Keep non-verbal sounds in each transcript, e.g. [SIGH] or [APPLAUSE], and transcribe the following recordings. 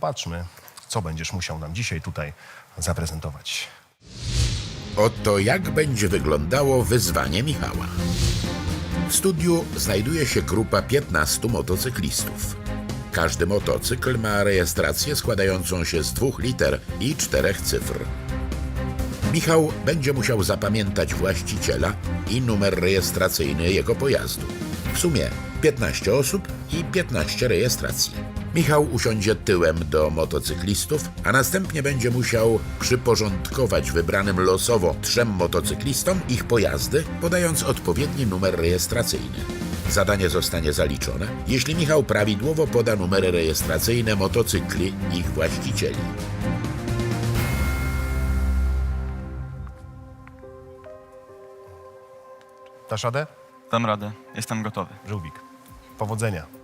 Patrzmy, co będziesz musiał nam dzisiaj tutaj zaprezentować. Oto jak będzie wyglądało wyzwanie Michała. W studiu znajduje się grupa 15 motocyklistów. Każdy motocykl ma rejestrację składającą się z dwóch liter i czterech cyfr. Michał będzie musiał zapamiętać właściciela i numer rejestracyjny jego pojazdu. W sumie 15 osób i 15 rejestracji. Michał usiądzie tyłem do motocyklistów, a następnie będzie musiał przyporządkować wybranym losowo trzem motocyklistom ich pojazdy, podając odpowiedni numer rejestracyjny. Zadanie zostanie zaliczone, jeśli Michał prawidłowo poda numery rejestracyjne motocykli ich właścicieli. Dasz radę? Dam radę, jestem gotowy. Żółwik. Powodzenia.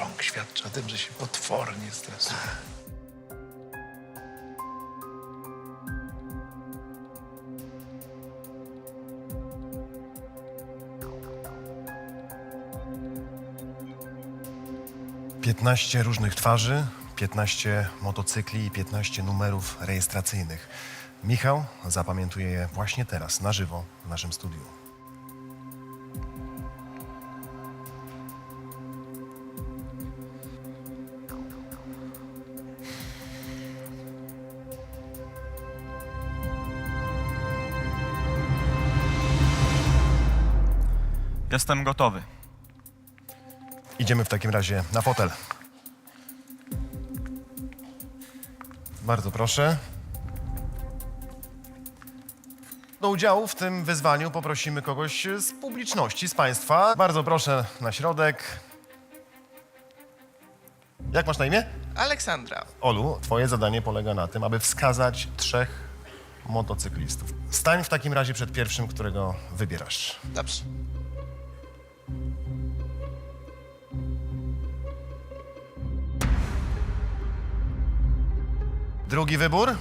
Rąk świadczy o tym, że się potwornie stresuje. Piętnaście różnych twarzy, 15 motocykli i 15 numerów rejestracyjnych. Michał zapamiętuje je właśnie teraz, na żywo, w naszym studiu. Jestem gotowy. Idziemy w takim razie na fotel. Bardzo proszę. Do udziału w tym wyzwaniu poprosimy kogoś z publiczności, z Państwa. Bardzo proszę na środek. Jak masz na imię? Aleksandra, Olu, twoje zadanie polega na tym, aby wskazać trzech motocyklistów. Stań w takim razie przed pierwszym, którego wybierasz. dobrze. Drugi wybór.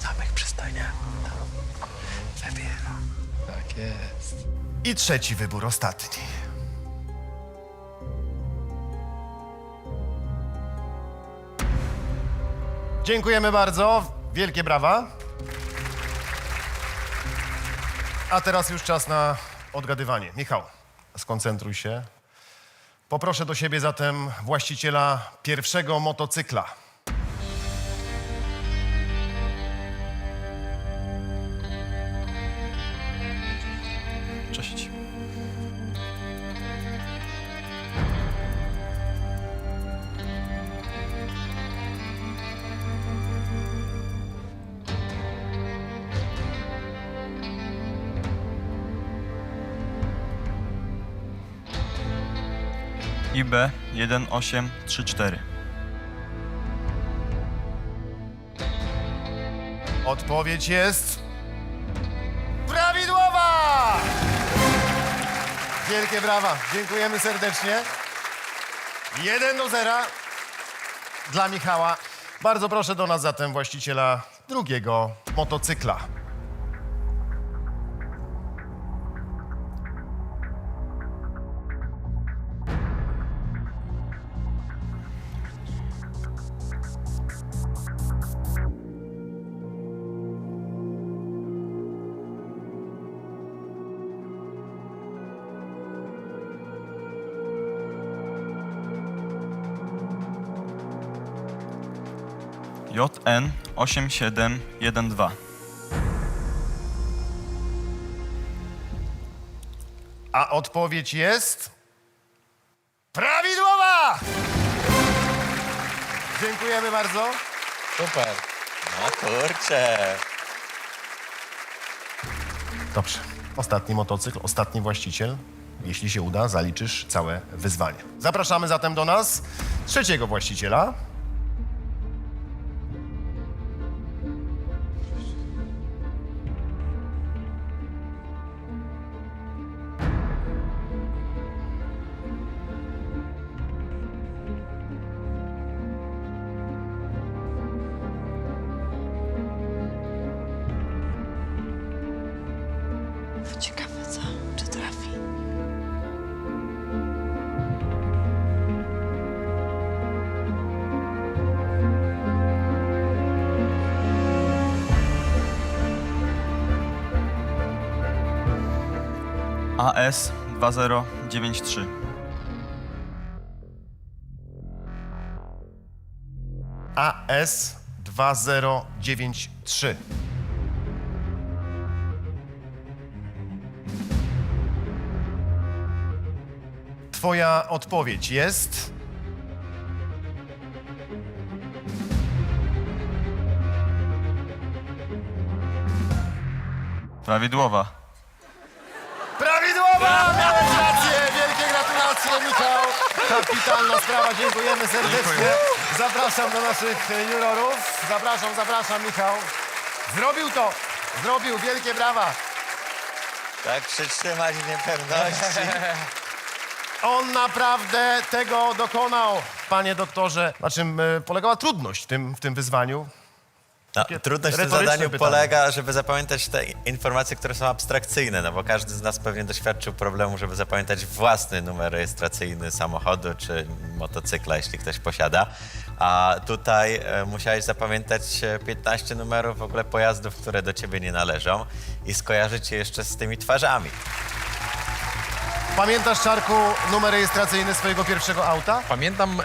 Zamek przystania. Wybiera. Tak jest. I trzeci wybór, ostatni. Dziękujemy bardzo. Wielkie brawa. A teraz już czas na odgadywanie. Michał, skoncentruj się. Poproszę do siebie zatem właściciela pierwszego motocykla. IB 1834. Odpowiedź jest prawidłowa! Wielkie brawa. Dziękujemy serdecznie. Jeden do zera dla Michała. Bardzo proszę do nas zatem właściciela drugiego motocykla. JN 8712. A odpowiedź jest prawidłowa! Dziękujemy bardzo. Super. No kurczę. Dobrze. Ostatni motocykl, ostatni właściciel. Jeśli się uda, zaliczysz całe wyzwanie. Zapraszamy zatem do nas trzeciego właściciela. Ciekawe co, czy trafi. AS 2093. AS 2093. Twoja odpowiedź jest. Prawidłowa. Prawidłowa! Miałeś rację! Wielkie gratulacje, Michał! Kapitalna sprawa, dziękujemy serdecznie. Zapraszam do naszych jurorów. Zapraszam, zapraszam, Michał. Zrobił to! Zrobił, wielkie brawa! Tak przytrzymać niepewności. [LAUGHS] On naprawdę tego dokonał, panie doktorze. Na czym e, polegała trudność w tym, w tym wyzwaniu? No, Takie trudność w tym retoryczne zadaniu pytanie. polega, żeby zapamiętać te informacje, które są abstrakcyjne, no bo każdy z nas pewnie doświadczył problemu, żeby zapamiętać własny numer rejestracyjny samochodu czy motocykla, jeśli ktoś posiada. A tutaj e, musiałeś zapamiętać e, 15 numerów w ogóle pojazdów, które do ciebie nie należą i skojarzyć je jeszcze z tymi twarzami. Pamiętasz, Czarku, numer rejestracyjny swojego pierwszego auta? Pamiętam e,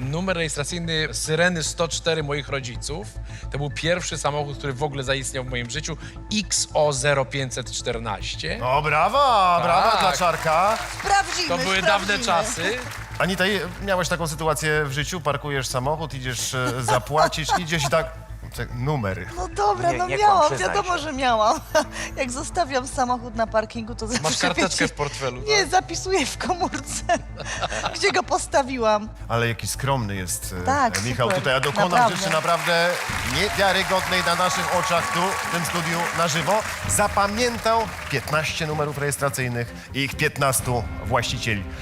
numer rejestracyjny Syreny 104 moich rodziców. To był pierwszy samochód, który w ogóle zaistniał w moim życiu. XO0514. O, brawa, brawa Tak. dla Czarka. Sprawdzimy, To były sprawdzimy. dawne czasy. Anita, je- miałeś taką sytuację w życiu? Parkujesz samochód, idziesz e, zapłacić, [LAUGHS] idziesz i tak... Czek- Numer. No dobra, Nie- no nie kłam, miałam, przyznaj wiadomo, się. że miałam. [LAUGHS] Jak zostawiam samochód na parkingu, to zawsze Masz karteczkę wiecie, w portfelu, Nie, tak? zapisuję w komórce, [LAUGHS] gdzie go postawiłam. Ale jaki skromny jest e, Tak, Michał super, tutaj, a dokonał naprawdę. rzeczy naprawdę niewiarygodnej na naszych oczach tu, w tym studiu na żywo. Zapamiętał 15 numerów rejestracyjnych i ich 15 właścicieli.